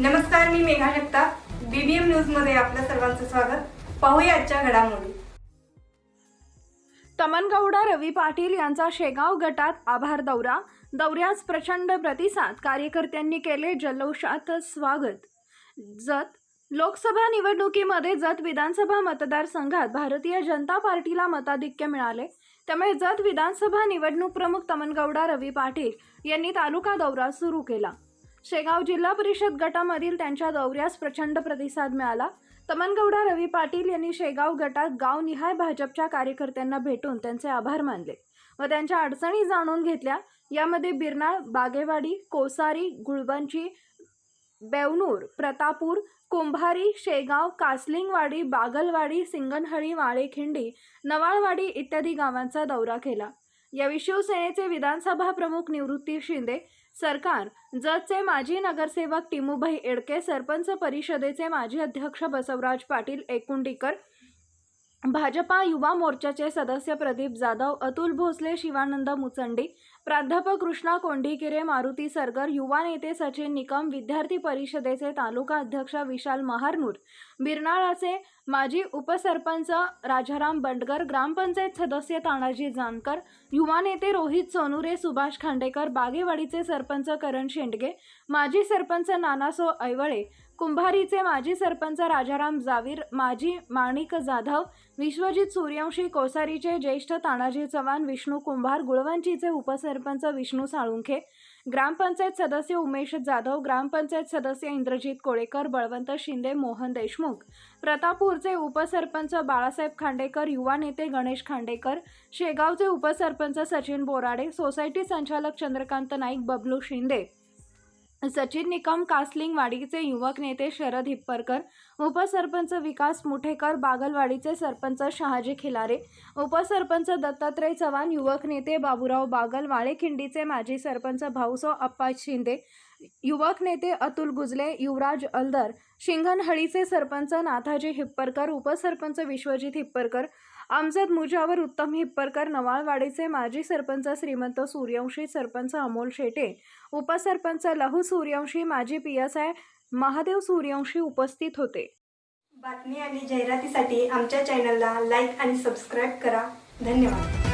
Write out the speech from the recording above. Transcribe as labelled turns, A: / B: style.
A: नमस्कार मी मेघा जगताप. बीबीएम न्यूजमध्ये आपलं सर्वांचं स्वागत. पाहूया आजच्या घडामोडी.
B: तमनगौडा रवी पाटील यांचा शेगाव गटात आभार दौरा. दौऱ्यास प्रचंड प्रतिसाद. कार्यकर्त्यांनी केले जल्लोषात स्वागत. जत लोकसभा निवडणुकीमध्ये जत विधानसभा मतदारसंघात भारतीय जनता पार्टीला मताधिक्य मिळाले. त्यामुळे जत विधानसभा निवडणूक प्रमुख तमनगौडा रवी पाटील यांनी तालुका दौरा सुरू केला. शेगाव जिल्हा परिषद गटामधील त्यांच्या दौऱ्यास प्रचंड प्रतिसाद मिळाला. तमनगौडा रवी पाटील यांनी शेगाव गटात गावनिहाय भाजपच्या कार्यकर्त्यांना भेटून त्यांचे आभार मानले व त्यांच्या अडचणी जाणून घेतल्या. यामध्ये बिरनाळ बागेवाडी कोसारी गुळबंची बेवनूर प्रतापूर कुंभारी शेगाव कासलिंगवाडी बागलवाडी सिंगनहळी वाळेखिंडी नवाळवाडी इत्यादी गावांचा दौरा केला. यावेळी शिवसेनेचे विधानसभा प्रमुख निवृत्ती शिंदे सरकार जतचे माजी नगरसेवक टिमूभाई एडके सरपंच परिषदेचे माजी अध्यक्ष बसवराज पाटील एकुंडीकर भाजपा युवा मोर्चाचे सदस्य प्रदीप जाधव अतुल भोसले शिवानंद मुचंडी प्राध्यापक कृष्णा कोंढीकिरे मारुती सरगर युवा नेते सचिन निकम विद्यार्थी परिषदेचे तालुका अध्यक्ष विशाल महारनूर बिरनाळाचे माजी उपसरपंच राजाराम बंडगर ग्रामपंचायत सदस्य तानाजी जानकर युवा नेते रोहित सोनुरे सुभाष खांडेकर बागेवाडीचे सरपंच करण शेंडगे माजी सरपंच नानासो ऐवळे कुंभारीचे माजी सरपंच राजाराम जावीर माजी माणिक जाधव विश्वजित सूर्यवंशी कोसारीचे ज्येष्ठ तानाजी चव्हाण विष्णू कुंभार गुळवंचीचे उपसर सरपंच विष्णू साळुंखे ग्रामपंचायत सदस्य उमेश जाधव ग्रामपंचायत सदस्य इंद्रजित कोळेकर बळवंत शिंदे मोहन देशमुख प्रतापूरचे उपसरपंच बाळासाहेब खांडेकर युवा नेते गणेश खांडेकर शेगावचे उपसरपंच सचिन बोराडे सोसायटी संचालक चंद्रकांत नाईक बबलू शिंदे. सचिन निकम कासलिंग वाडीचे युवक नेते शरद हिप्परकर उपसरपंच विकास मुठेकर बागलवाडीचे सरपंच शहाजी खिलारे उपसरपंच दत्तात्रय चव्हाण युवक नेते बाबुराव बागल वाळेखिंडीचे माजी सरपंच भाऊसो अप्पा शिंदे युवक नेते अतुल गुजले युवराज अलदर शिंगणहळीचे सरपंच नाथाजी हिप्परकर उपसरपंच विश्वजित हिप्परकर आमजद मुजावर उत्तम हिप्परकर नवाळवाडीचे माजी सरपंच श्रीमंत सूर्यवंशी सरपंच अमोल शेटे उपसरपंच लहू सूर्यवंशी माजी P S I Mahadev Suryavanshi उपस्थित होते.
A: बातमी आणि जाहिरातीसाठी आमच्या चॅनलला लाईक आणि सबस्क्राईब करा. धन्यवाद.